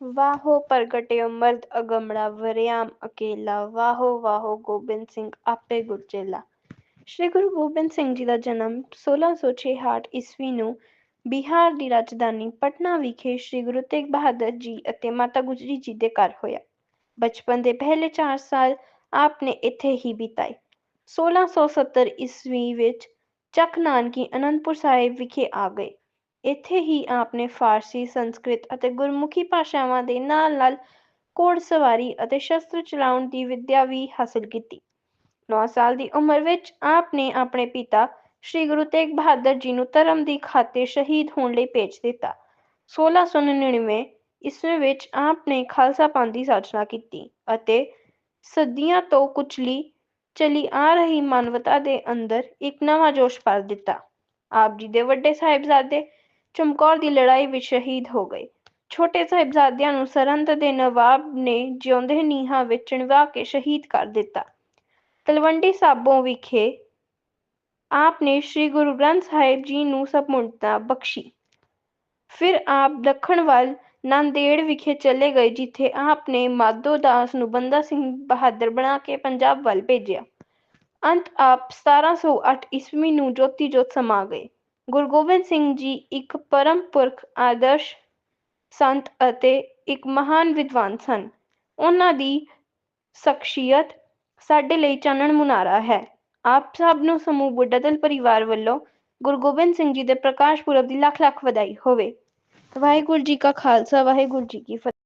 ਵਾਹੋ ਪ੍ਰਗਟਿਓ ਮਰਦ ਅਗੰਮੜਾ ਵਰਿਆਮ, ਅਕੇਲਾ ਵਾਹੋ ਵਾਹੋ ਗੋਬਿੰਦ ਸਿੰਘ, ਆਪੇ ਗੁਰਚੇਲਾ ਸ਼੍ਰੀ ਗੁਰੂ ਗੋਬਿੰਦ ਸਿੰਘ ਜੀ ਦਾ ਜਨਮ 1666 ਈਸਵੀ ਨੂੰ ਬਿਹਾਰ ਦੀ ਰਾਜਧਾਨੀ ਪਟਨਾ ਵਿਖੇ ਸ਼੍ਰੀ ਗੁਰੂ ਤੇਗ ਬਹਾਦਰ ਜੀ ਅਤੇ ਮਾਤਾ ਗੁਜਰੀ ਜੀ ਦੇ ਘਰ ਹੋਇਆ। ਬਚਪਨ ਦੇ ਪਹਿਲੇ 4 ਸਾਲ ਆਪ ਨੇ ਇੱਥੇ ਹੀ ਬਿਤਾਏ। 1670 ਈਸਵੀ ਵਿੱਚ ਚੱਕ ਨਾਨਕੀ ਅਨੰਦਪੁਰ ਸਾਹਿਬ ਵਿਖੇ ਆ ਗਏ। ਇੱਥੇ ਹੀ ਆਪ ਨੇ ਫਾਰਸੀ, ਸੰਸਕ੍ਰਿਤ ਅਤੇ ਗੁਰਮੁਖੀ ਭਾਸ਼ਾਵਾਂ ਦੇ ਨਾਲ-ਨਾਲ ਘੋੜਸਵਾਰੀ ਅਤੇ ਸ਼ਸਤਰ ਚਲਾਉਣ ਦੀ ਵਿੱਦਿਆ ਵੀ ਹਾਸਲ ਕੀਤੀ। 9 ਸਾਲ ਦੀ ਉਮਰ ਵਿੱਚ ਆਪ ਨੇ ਆਪਣੇ ਪਿਤਾ ਸ਼੍ਰੀ ਗੁਰੂ ਤੇਗ ਬਹਾਦਰ ਜੀ ਨੂੰ ਧਰਮ ਦੀ ਖਾਤਰ ਸ਼ਹੀਦ ਹੋਣ ਲਈ ਭੇਜ ਦਿੱਤਾ। 1699 ਈਸਵੀ ਵਿੱਚ ਆਪ ਨੇ ਖਾਲਸਾ ਪੰਥ ਦੀ ਸਾਜਨਾ ਕੀਤੀ ਅਤੇ ਸਦੀਆਂ ਤੋਂ ਕੁਚਲੀ ਚਲੀ ਆ ਰਹੀ ਮਾਨਵਤਾ ਦੇ ਅੰਦਰ ਇੱਕ ਨਵਾਂ ਜੋਸ਼ ਭਰ ਦਿੱਤਾ। ਆਪ ਜੀ ਦੇ ਵੱਡੇ ਸਾਹਿਬਜ਼ਾਦੇ ਚਮਕੌਰ ਦੀ ਲੜਾਈ ਵਿੱਚ ਸ਼ਹੀਦ ਹੋ ਗਏ। ਛੋਟੇ ਸਾਹਿਬਜ਼ਾਦਿਆਂ ਨੂੰ ਸਰਹੰਦ ਦੇ ਨਵਾਬ ਨੇ ਜਿਉਂਦੇ ਨੀਹਾਂ ਵਿੱਚ ਚਿਣਵਾ ਕੇ ਸ਼ਹੀਦ ਕਰ ਦਿੱਤਾ। ਤਲਵੰਡੀ ਸਾਬੋ ਵਿਖੇ ਆਪ ਨੇ ਸ੍ਰੀ ਗੁਰੂ ਗ੍ਰੰਥ ਸਾਹਿਬ ਜੀ ਨੂੰ ਸੰਪੂਰਨਤਾ ਬਖਸ਼ੀ। ਫਿਰ ਆਪ ਦੱਖਣ ਵੱਲ ਨਾਂਦੇੜ ਵਿਖੇ ਚਲੇ ਗਏ, ਜਿੱਥੇ ਆਪ ਨੇ ਮਾਧੋ ਦਾਸ ਨੂੰ ਬੰਦਾ ਸਿੰਘ ਬਹਾਦਰ ਬਣਾ ਕੇ ਪੰਜਾਬ ਵੱਲ ਭੇਜਿਆ। ਅੰਤ ਆਪ 1708 ਈਸਵੀ ਨੂੰ ਜੋਤੀ ਜੋਤ ਸਮਾ ਗਏ। ਗੁਰੂ ਗੋਬਿੰਦ ਸਿੰਘ ਜੀ ਇੱਕ ਪਰਮ ਪੁਰਖ, ਆਦਰਸ਼ ਸੰਤ ਅਤੇ ਇੱਕ ਮਹਾਨ ਵਿਦਵਾਨ ਸਨ। ਉਹਨਾਂ ਦੀ ਸ਼ਖਸੀਅਤ ਸਾਡੇ ਲਈ ਚਾਨਣ ਮੁਨਾਰਾ ਹੈ। ਆਪ ਸਭ ਨੂੰ ਸਮੂਹ ਬੁੱਢਾ ਦਲ ਪਰਿਵਾਰ ਵੱਲੋਂ ਗੁਰੂ ਗੋਬਿੰਦ ਸਿੰਘ ਜੀ ਦੇ ਪ੍ਰਕਾਸ਼ ਪੁਰਬ ਦੀ ਲੱਖ ਲੱਖ ਵਧਾਈ ਹੋਵੇ। ਵਾਹਿਗੁਰੂ ਜੀ ਕਾ ਖਾਲਸਾ, ਵਾਹਿਗੁਰੂ ਜੀ ਕੀ ਫਤਿਹ।